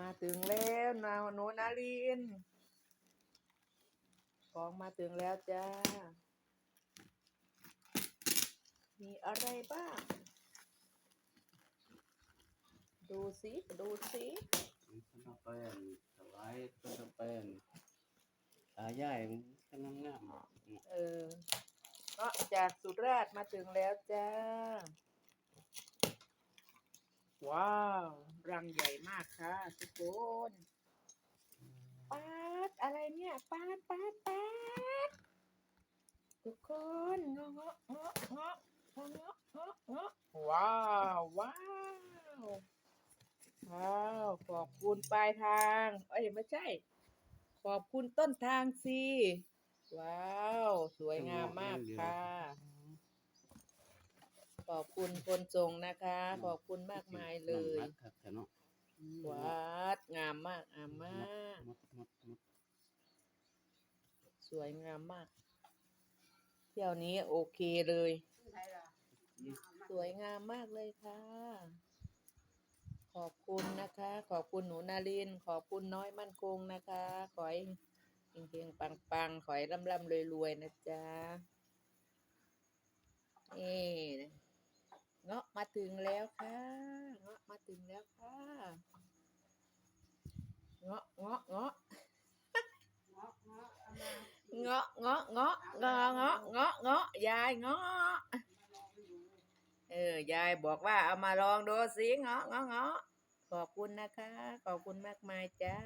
มาถึงแล้วนาหนูนารินของมาถึงแล้วจ้า มีอะไรบ้าง ดูสิดูสิมันต้องเป็นถวายมันต้องเป็นตาใหญ่มันกำลังงามอะเออก็จากสุราษฎร์มาถึงแล้วจ้า ว้าว รังใหญ่มากค่ะทุกคนปาดอะไรเนี่ยปาดปาดปาดทุกคนงาะเงาะเงาะเงาะเงาะเงาะเงาะว้าวว้าวว้าวขอบคุณปลายทางเอ้ยไม่ใช่ ขอบคุณต้นทางสิว้าว สวยงามมากค่ะ อบคุณคนส่งนะคะ ขอบคุณมากมายเลยน้ำหนักครับแต่เนาะวัดงามมากงามมาก มดมดมดสวยงามมาก เที่ยวนี้โอเคเลย สวยงามมากเลยค่ะ ขอบคุณนะคะ ขอบคุณหนูนาริน ขอบคุณน้อยมั่นคงนะคะ ขอให้เฮงๆปังๆ ขอให้ร่ำร่ำรวยๆนะจ๊ะนี่เงาะมา ถึงแล้วค่ะเงาะมาถึงแล้วค่ะเงาะเงาะเงาะเงาะเงาะเงาะเงาะเงาะเงาะเงาะยายเงาะเออยายบอกว่าเอามาลองดูสิเงาะเงาะเงาะขอบคุณนะคะ ขอบคุณมากมายจ้า